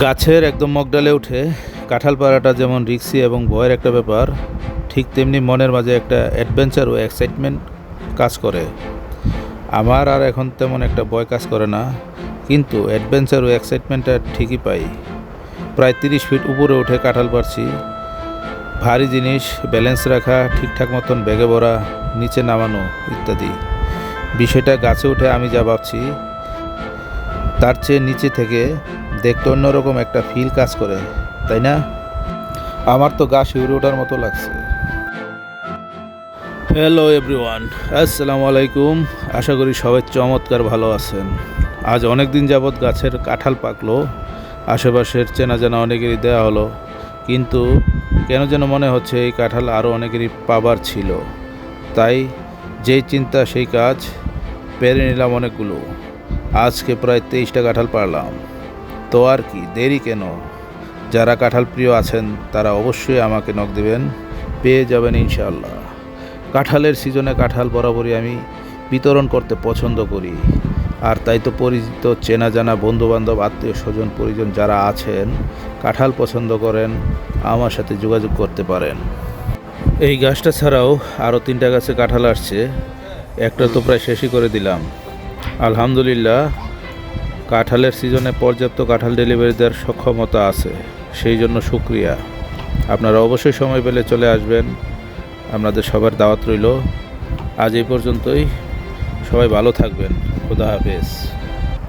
গাছের একদম মগডালে উঠে কাঁঠাল পাড়াটা যেমন রিক্সি এবং ভয়ের একটা ব্যাপার, ঠিক তেমনি মনের মাঝে একটা অ্যাডভেঞ্চার ও এক্সাইটমেন্ট কাজ করে। আমার আর এখন তেমন একটা ভয় কাজ করে না, কিন্তু অ্যাডভেঞ্চার ও এক্সাইটমেন্টটা ঠিকই পাই। প্রায় তিরিশ ফিট উপরে উঠে কাঁঠাল পারছি ভারী জিনিস ব্যালেন্স রাখা, ঠিকঠাক মতন ব্যাগে ভরা, নিচে নামানো ইত্যাদি। বিষয়টা গাছে উঠে আমি যা ভাবছি তার চেয়ে নিচে থেকে দেখতে অন্যরকম একটা ফিল কাজ করে, তাই না? আমার তো গা শিউরে ওঠার মতো লাগছে। হ্যালো এভরিওয়ান আসসালামু আলাইকুম। আশা করি সবাই চমৎকার ভালো আছেন। আজ অনেক দিন যাবৎ গাছের কাঁঠাল পাকলো, আশেপাশের চেনা জানা অনেকেরই দেওয়া হলো, কিন্তু কেন যেন মনে হচ্ছে এই কাঁঠাল আরও অনেকেরই পাবার ছিল। তাই যেই চিন্তা, সেই কাজ পেরে নিলাম অনেকগুলো। আজকে প্রায় তেইশটা কাঁঠাল পারলাম তো আর কি, দেরি কেন? যারা কাঁঠাল প্রিয় আছেন, তারা অবশ্যই আমাকে নখ দেবেন, পেয়ে যাবেন ইনশাআল্লাহ। কাঁঠালের সিজনে কাঁঠাল বরাবরই আমি বিতরণ করতে পছন্দ করি। আর তাই তো পরিচিত, চেনা জানা বন্ধুবান্ধব, আত্মীয় স্বজন, পরিজন যারা আছেন, কাঁঠাল পছন্দ করেন, আমার সাথে যোগাযোগ করতে পারেন। এই গাছটা ছাড়াও আরও তিনটা গাছে কাঁঠাল আসছে। একটা তো প্রায় শেষই করে দিলাম। আলহামদুলিল্লাহ, কাঁঠালের সিজনে পর্যাপ্ত কাঁঠাল ডেলিভারি দেওয়ার সক্ষমতা আছে, সেই জন্য শুক্রিয়া। আপনারা অবশ্যই সময় পেলে চলে আসবেন, আপনাদের সবার দাওয়াত রইল। আজ এই পর্যন্তই, সবাই ভালো থাকবেন, খুদা হাফেজ।